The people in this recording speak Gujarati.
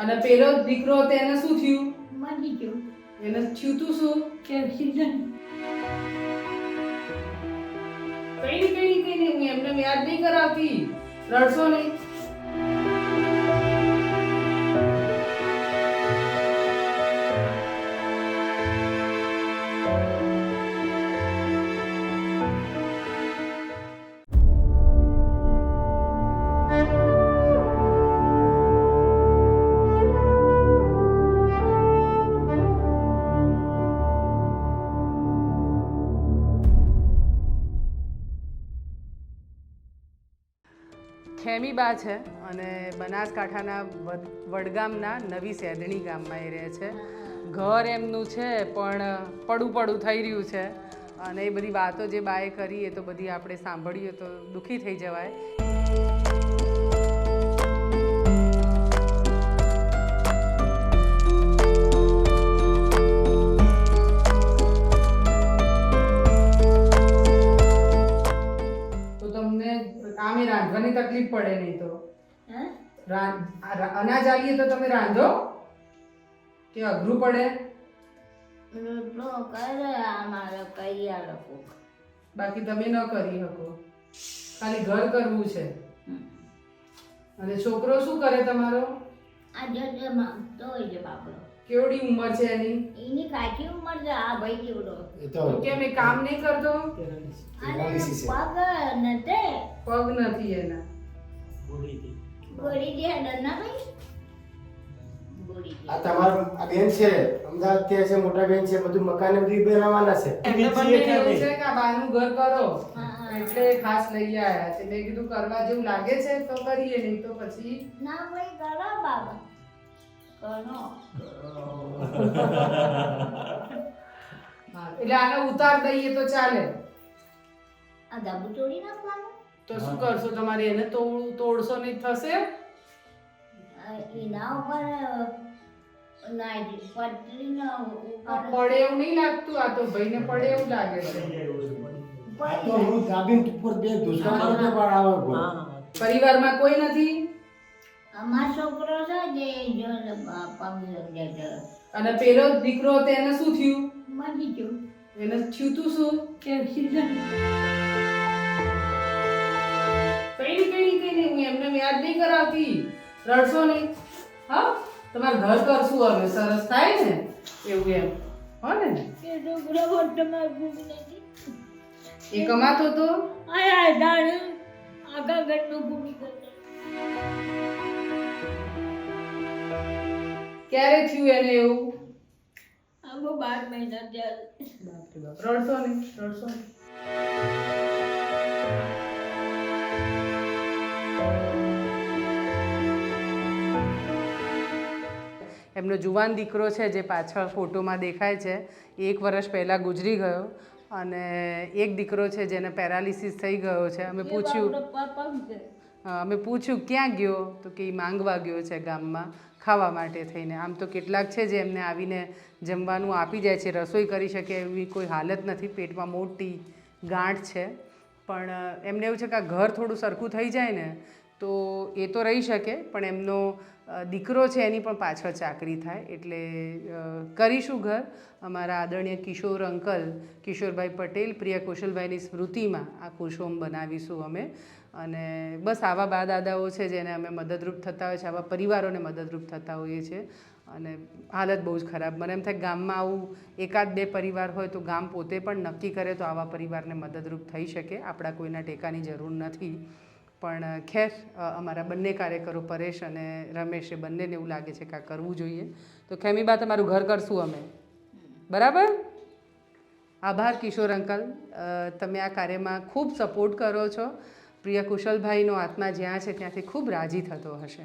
અને પેલો દીકરો હતો એને શું થયું? મરી ગયો. એને થયું તું શું? એક્સિડન્ટ કઈ કઈ કઈ હું એમને યાદ નહીં કરાવતી. રડશો નહીં. ખેમીબા છે અને બનાસકાંઠાના વડ- વડગામના નવી સેદણી ગામમાં એ રહે છે. ઘર એમનું છે પણ પડું પડું થઈ રહ્યું છે. અને એ બધી વાતો જે બાએ કરી એ તો બધી આપણે સાંભળીએ તો દુઃખી થઈ જવાય. તમને આમે રાંધવાની તકલીફ પડે નહીં તો. અનાજ આલીએ તો તમે રાંધો? કે અઘરું પડે? બાકી તમે ન કરી શકો. ખાલી ઘર કરવું છે. અને છોકરો શું કરે તમારો? આ જજે માંગતો હોય છે બાપડો. કેવડી ઉંમર છે એની? એની કાચી ઉંમર છે આ ભાઈ કેવડો એ તો કેમ એ કામ નહીં કરતો. પગ નથી પગ નથી એના. ગોળી દે ડરના ભાઈ? આ તમારા આ બેન છે અમદાવાદથી છે મોટા બેન છે બધું મકાન ને બધું બનાવવાના છે. એટલે બંનેને એવું છે કે બાનું ઘર કરો. એટલે ખાસ લઈ છે. મેં કીધું કરવા જેવું લાગે છે તો કરીએ નહીં તો પછી. ના ભાઈ બાબા. એટલે આને ઉતાર દઈએ તો ચાલે. આ દાબુ તોડી નાખવાનું? તો શું કરશો? તમારે એને તોડ તોડશો નહીં થશે? એના ઉપર નાઈ આ ઉપર. પડે એવું નહીં લાગતું? આ તો ભાઈને પડે એવું લાગે છે. પરિવારમાં કોઈ નથી? અમારો છોકરો છે જે જો અને પેલો દીકરો હતો એને શું થયું? મરી ગયો. એને થયું તું શું? કઈ નહીં કઈ કઈ નહીં હું એમને યાદ નહીં કરાવતી. રડશો નહીં. હા? તમારે ઘર કરશું હવે સરસ થાય ને? એવું એમ. હો ને? એ ભૂખ નથી. એ કમાતો તો? આ દાણ આગા ઘરનું ભૂમિ ક્યારે થયું એને એવું? આંબો બાર મહિના ત્યારે રડશો નહીં રડશો એમનો જુવાન દીકરો છે જે પાછળ ફોટોમાં દેખાય છે એક વર્ષ પહેલાં ગુજરી ગયો અને એક દીકરો છે જેને પેરાલિસિસ થઈ ગયો છે. અમે પૂછ્યું અમે પૂછ્યું ક્યાં ગયો? તો કે એ માંગવા ગયો છે ગામમાં. ખાવા માટે થઈને. આમ તો કેટલાક છે જે એમને આવીને જમવાનું આપી જાય છે, રસોઈ કરી શકે એવી કોઈ હાલત નથી. પેટમાં મોટી ગાંઠ છે. પણ એમને એવું છે કે આ ઘર થોડું સરખું થઈ જાય ને, તો એ તો રહી શકે, પણ એમનો દીકરો છે એની પણ પાછળ ચાકરી થાય. એટલે કરીશું ઘર. અમારા આદરણીય કિશોર અંકલ, કિશોરભાઈ પટેલ, પ્રિય કુશલભાઈની સ્મૃતિમાં આ કુશોમ બનાવીશું અમે. અને બસ આવા બા દાદાઓ છે જેને અમે મદદરૂપ થતા હોય છે, આવા પરિવારોને મદદરૂપ થતા હોઈએ છીએ અને હાલત બહુ જ ખરાબ. મને એમ થાય ગામમાં આવું એકાદ બે પરિવાર હોય તો ગામ પોતે પણ નક્કી કરે તો આવા પરિવારને મદદરૂપ થઈ શકે. આપણા કોઈના ટેકાની જરૂર નથી. પણ ખેર અમારા બંને કાર્યકરો પરેશ અને રમેશ એ બંનેને એવું લાગે છે કે આ કરવું જોઈએ. તો ખેમીબા, તમારું ઘર કરશું અમે. બરાબર? આભાર કિશોર અંકલ. તમે આ કાર્યમાં ખૂબ સપોર્ટ કરો છો. પ્રિય કુશલભાઈનો આત્મા જ્યાં છે ત્યાંથી ખૂબ રાજી થતો હશે.